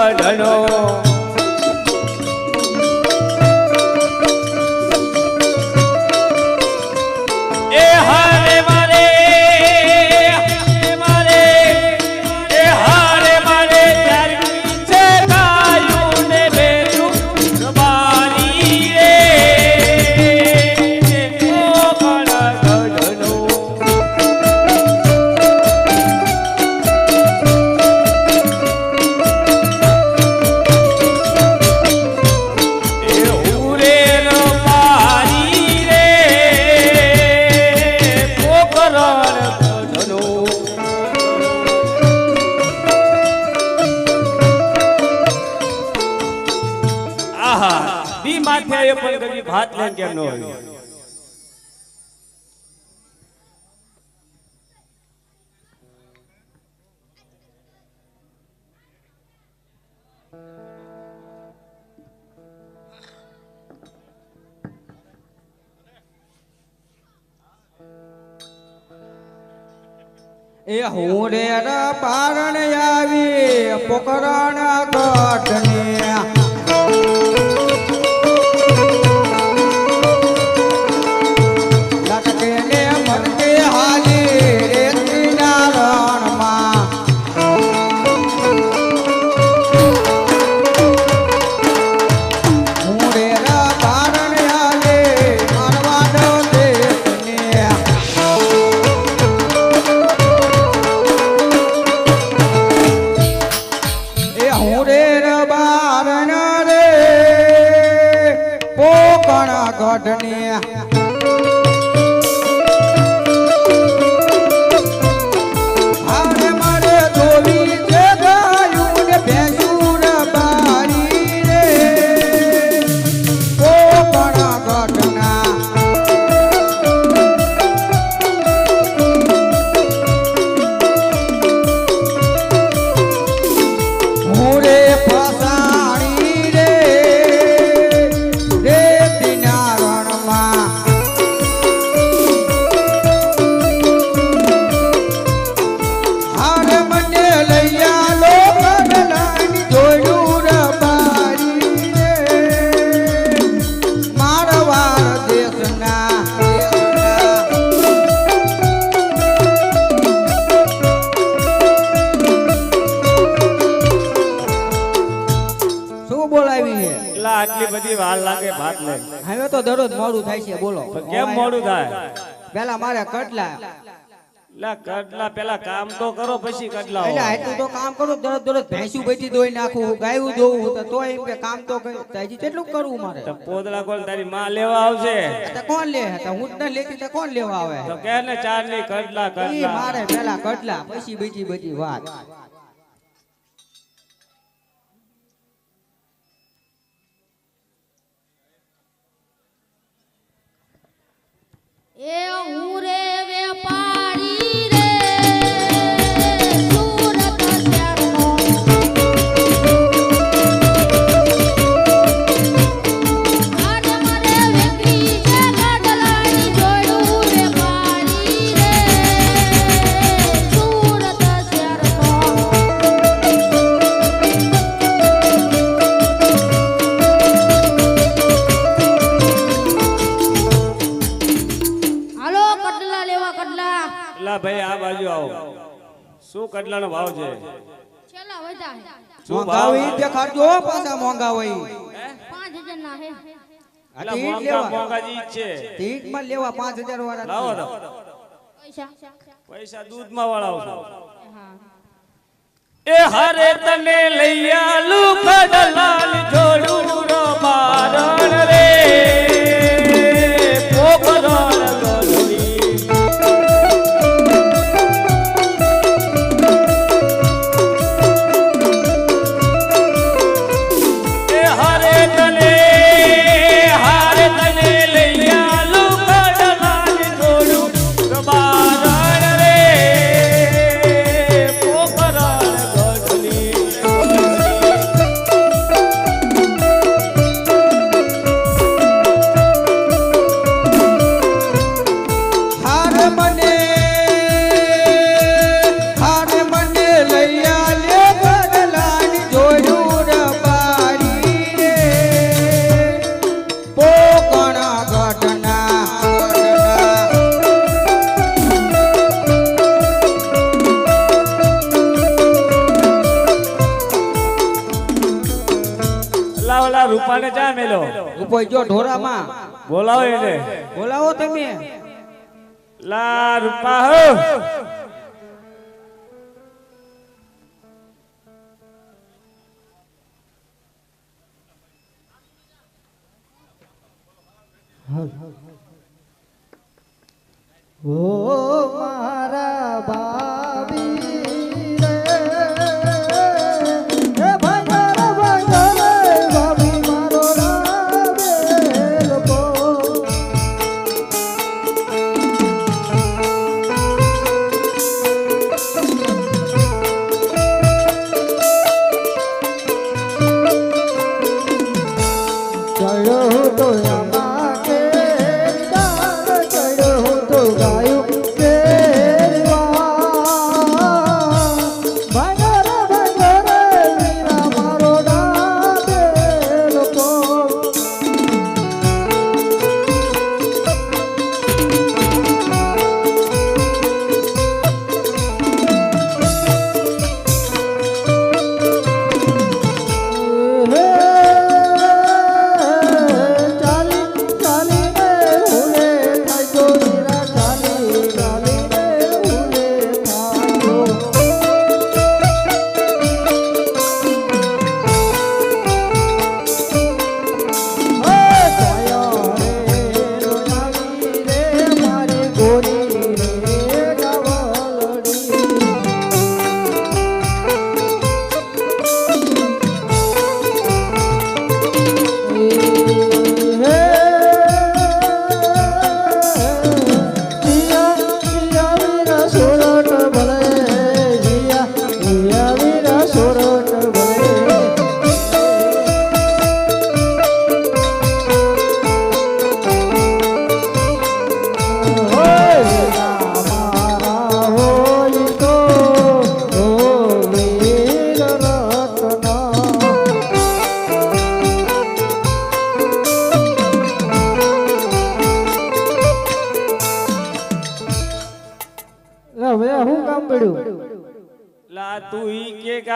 ગઢનો એ હું રે પારણ આવી પોકરણ ગઢને તો દરરોજ મોડું થાય છે બોલો. કેમ મોડું થાય? પેલા મારે કટલા. કડલા પેલા કામ તો કરો પછી કડલા એટલે એટલું તો કામ કરું દરરોજ દરરોજ ભેંસું બેઠી દોઈ નાખું ગાયું દોવું તો તોય એમ કે કામ તો હજી કેટલું કરવું મારે. તો પોદળા કોણ તારી માં લેવા આવશે? તો કોણ લે? તો હું ન લેતી તો કોણ લેવા આવે? તો કે ને ચારની કડલા કડલા મારે પેલા કટલા પછી બીજી બધી વાત. એ હું રે વેપારી શું કડલાનો ભાવ છે. છેલ્લા વધા શું ભાવ ઈ દેખાડજો પાછા મોંઘા હોય. પાંચ હજાર ના હે એટલે મોંઘા લેવા. મોંઘાજી છે. તીટમાં લેવા પાંચ હજાર વાળા લાવો તો. પૈસા. પૈસા દૂધમાં વળાવશો હા. એ હરે તને લઈ આલુ કડલાલ જોડું રો મારણ રે. જો ઢોરામાં. બોલાવો એને. બોલાવો તમે. લા રૂપા હો ઓ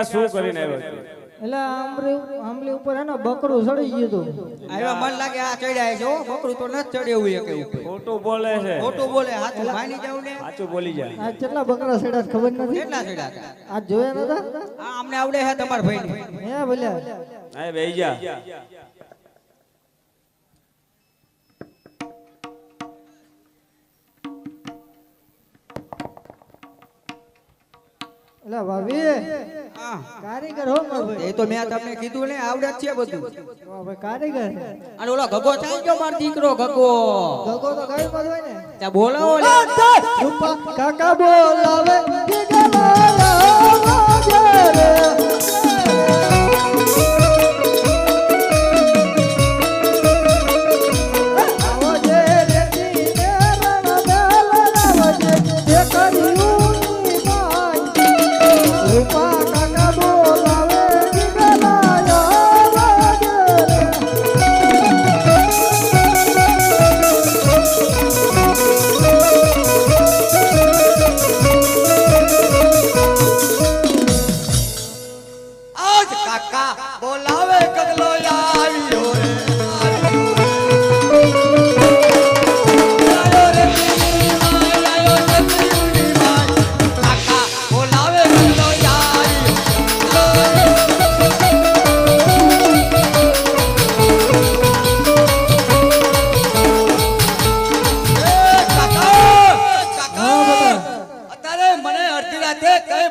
કે શું કરીને આવ્યો એટલે આમરી આમલી ઉપર એનો બકરું ચડી ગયું હતું આવ્યા મન લાગે આ ચડ્યા છે હો. બકરું તો નથી ચડ્યું એક ઉપર ખોટું બોલે છે. ખોટું બોલે હાથું માની જાવ ને? સાચું બોલી જાય આ કેટલા બકરા ચડ્યા ખબર નથી? કેટલા ચડ્યા આ જોયા નતા? આ અમને આવડે છે તમારા ભાઈ હે ભલ્યા હા બેહી જા. એટલે ભાભી. કારીગર હો એ તો મેં તમને કીધું ને આવડે જ છે બધું. કારીગર. અને ઓલો ગગો ચાઈ ગયો મારો દીકરો ગગો ગગો તો ગાયું બાજુ હોય ને. ત્યાં બોલાવો કાકા બોલાવે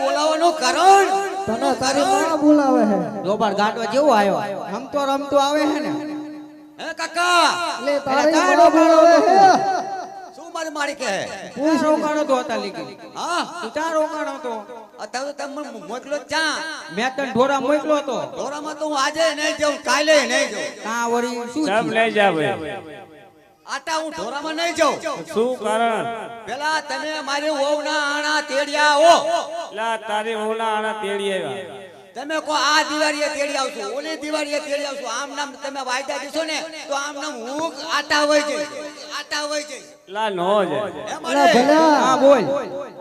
બોલાવવાનું કારણ? તને તારી માં બોલાવે છે રોબાર ગાંડો જેવો આવ્યો રમતો રમતો આવે છે ને. હે કાકા? લે તારી માં બોલાવે છે શું મારી મારી કે પૂછ. રોકાણો તો હતા લીકી હા? તું રોકાણો તો. અત્યારે તમે મોકલો ચા. મેં તને ઢોરા મોકલો તો. ઢોરામાં તો હું આજે નહીં જાઉં કાલે નહીં જઉં. કા વળી શું થયું? જા ભાઈ. આટા હું ઢોરામાં નહીં જાઉં. શું કારણ? પેલા તમે મારી ઓવના આણા તેડ્યા હો. લા તારી ઓલા આણા તેડી આવ્યા. તમે કહો આ દિવાળીએ તેડી આવશો ઓલી દિવાળીએ તેડી આવશો. આમ નામ તમે વાયદા દીશો ને તો આમ નામ હું આટા હોય છે. આટા હોય જઈશ લા નો જાય લા ભલા. હા બોલ.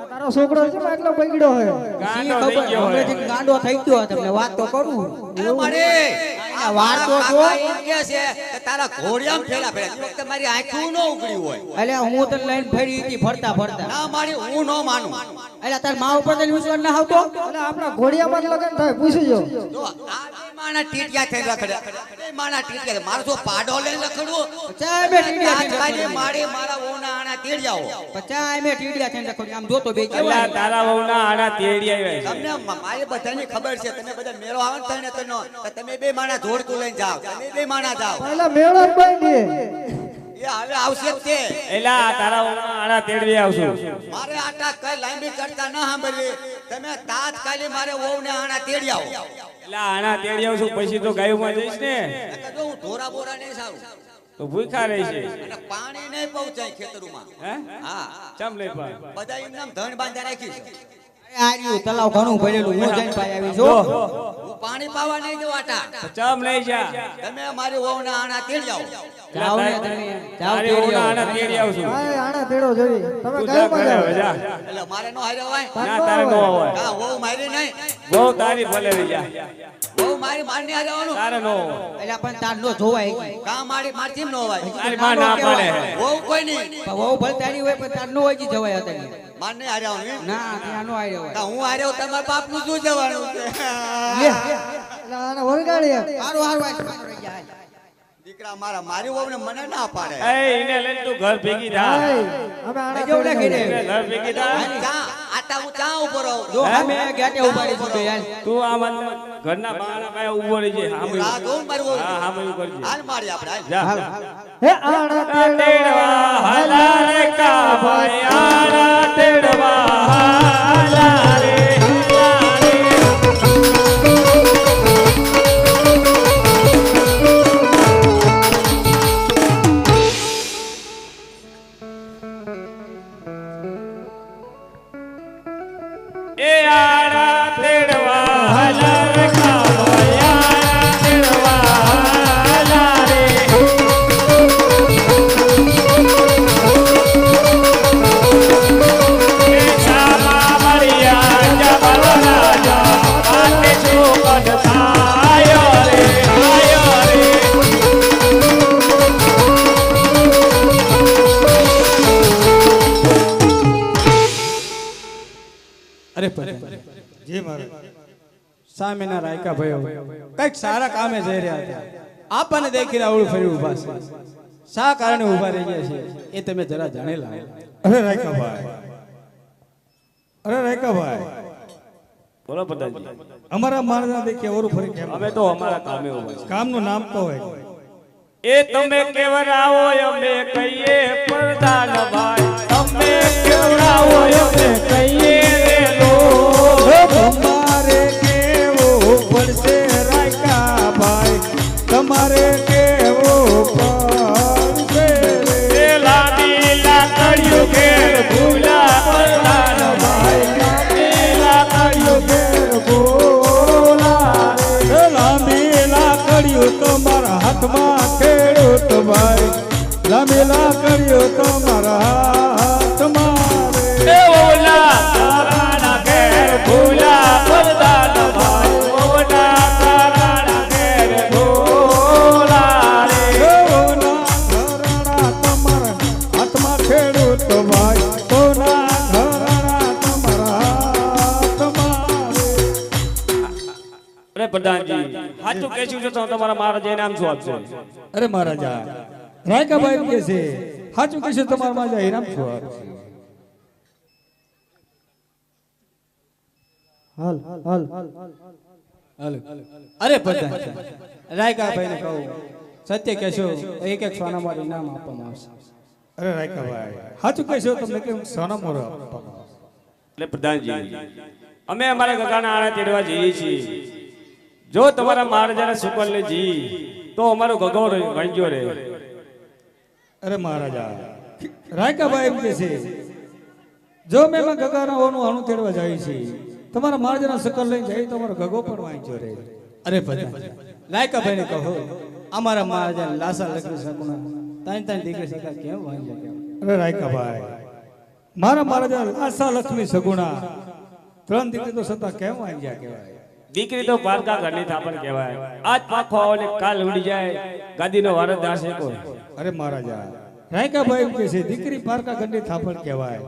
તારો છોકરો છે એટલો બગડ્યો છે. ગાંડો થઈ ગયો ગાંડો થઈ ગયો તમને વાત તો કરું. એ આ વાર તો જો. એમ કહે છે કે તારા ઘોડિયામાં ફેરા ફેરા એ વખતે મારી આંખું ન ઉગડી હોય. એટલે હું તને લઈને ફેરી હતી ફરતા ફરતા. ના મારી હું ન માનું. એટલે તાર મા ઉપર તને વિશ્વાસ ના આવતો? એટલે આપણા ઘોડિયામાં લગન થાય પૂછી જો આ માણા ટીટિયા થઈને રખડે માણા ટીટિયા મારો પાડો લઈને રખડવું. પચાય બે ટીડિયા થઈને આજકાલે રખડ્યા. મારી મારા ઓના આણા તેડિયાઓ. પચાય મે ટીટિયા થઈને રખડ્યા. આમ જોતો બે અલ્લા તારા ઓના આડા તેડિયા તમને મારે બધાને ખબર છે તમે બધા મેળો આવે ને તને તનો. તમે બે માણા જોડતું લઈને જાવ તમે બે માણા જાવ પહેલા મેળો બાંધીએ એ હવે આવશે તે. એલા તારા વહુના આડા તેડવી આવશું. મારે આટા કઈ લાંબી કરતા ન સાંભળવી. તમે તાત્કાલિક મારે વહુને આણા તેડી આવો આના તેડી આવશું પછી તો ગાયુંમાં જઈશ ને. જો હું ઢોરા બોરા નહીં સાવ તો ભૂખા રહેશે અને પાણી નહીં પહોંચાય ખેતરોમાં. હે? હા. ચમ લઈ પા બધા એમ નામ ધણ બાંધા રાખી છે. આ તલાવ ઘણું ભરેલું હું જઈને ભાઈ આવી છું. હું પાણી પાવા નહીં દઉં આટા ચમ લઈ જા. તમે મારી ઓવના આણા તેડ આવો. જાઓ ને તમે જાઓ તારી તેડી આવો. તેડી હા આણા તેડો જોઈ તમે કયો માં જા એટલે મારે નો હારે હોય. ના તારે નો હોય. હા વહુ મારી નહીં? બહુ તારી ભલે રહી જા. વહુ મારી માર ને આવવાનું તારે નો એટલે પણ તાર નો જોવાય કા. મારી મારથી નો હોય? તારી માં ના પડે. વહુ કોઈ નહીં. પણ ભલે તારી હોય પણ તાર નો હોય જી જવાય અત્યારે મારને હાર્યા હું ના ત્યાં નો આવ્યો હોય હું હાર્યો તમારા બાપનું શું જવાનું છે? આને હારું હારું. દીકરા મારા મારી વહુ ને મને ના પાડે. એ એને લઈને તું ઘર ભેગી થા. અમે આણા લઈ જાઓ ને તેડી ઘરે. ભેગી થા. આટા હું ચા ઊભો રહું. જો અમે ગેટે ઉપાડી દીધો યાર તું આ મન ઘરના બારણા પાસે ઊભો રહી જાય હું રાહ જોઉં ને મારી હા હા મેં કરજે. હાલ મારી આપણે જા. હાલ. હે આણા તેડવા હાલા રે કા આડા તેડવા એ જી મારા સામેના રાયકા ભયો કંઈક સારા કામે જઈ રહ્યા હતા. આપણને દેખી આવડું ફરી ઊભા છે. શા કારણે ઊભા રહી ગયા છે? એ તમે જરા જાણેલા અરે રાયકા ભાઈ. અરે રાયકા ભાઈ. બોલો પ્રધાનજી અમારા માણસના દેખે ઓરું ફરી કેમ? અમે તો અમારા કામે ઊભા કામનું નામ તો હોય. એ તમે કેવરાવો અમે કહીએ પ્રધાન ભાઈ. તમે કેવરાવો અમે કહીએ સાચું છો તો તમારા મહારાજા આમ શું આપશે અરે મહારાજા રાયકાભાઈ એમ કે છે સાચું કહેશું તમારા મહારાજા આમ શું આપશે હાલ હાલ હાલ અરે પ્રધાન રાયકાભાઈ ને કહું સત્ય કહેશો એક એક સોનામાં મારું ઇનામ આપવામાં આવશે. અરે રાયકાભાઈ સાચું કહેશો તમને કે સોના આપવામાં આવશે. એટલે પ્રધાનજી અમે અમારા ગગાના આણા તેડવા જઈએ છીએ. જો તમારા મહારાજાના સુકલને જી, તો અમારો ગગો વાંચ્યો રહે અરે મહારાજા, રાયકાભાઈ એમ કે છે, જો મેં ગગાના ઓનું અણુ તેડવા જાય છે, તમારા મહારાજાના સકલ લઈને જાય તો અમારો ગગો પણ વાંચ્યો રહે અરે પ્રધાન રાયકા ભાઈને કહો, અમારા મહારાજા લાસા લખી શકુના તાઈ તાની દીકરી સકા કેમ વાંચ્યો અરે રાયકાભાઈ, મારા મહારાજા લાસા લક્ષ્મી સગુણા ત્રણ દીકરી તો સતા કેમ વાંચ્યા કહેવાય? દીકરી તો પારકા ઘરની થાપણ કહેવાય. આજ પાખો આવે કાલ ઉડી જાય. ગાદીનો વારસ દાસે કોઈ. અરે મહારાજા રાયકાભાઈ એમ કે છે, દીકરી પારકા ઘરની થાપણ કહેવાય.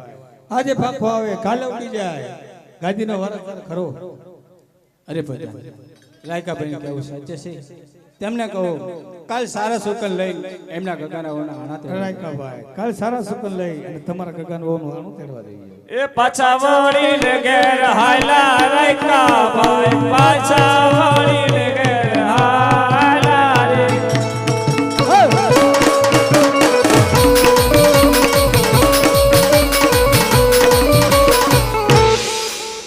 આજે પાખો આવે, કાલે ઉડી જાય. ગાદીનો વારસદાર ખરો. અરે પ્રધાન રાયકાભાઈ કેવું સાચે છે. તેમને કહો કાલ સારા સુકન લઈ. એમના ગગાના ઓના હાણા તે ભાઈ કાલ સારા સુકન લઈ અને તમારા ગગાના ઓનું હાણું તેડવા દઈએ. એ પાછા વળી ને ઘેર હાલા રાયકા ભાઈ પાછા વળી ને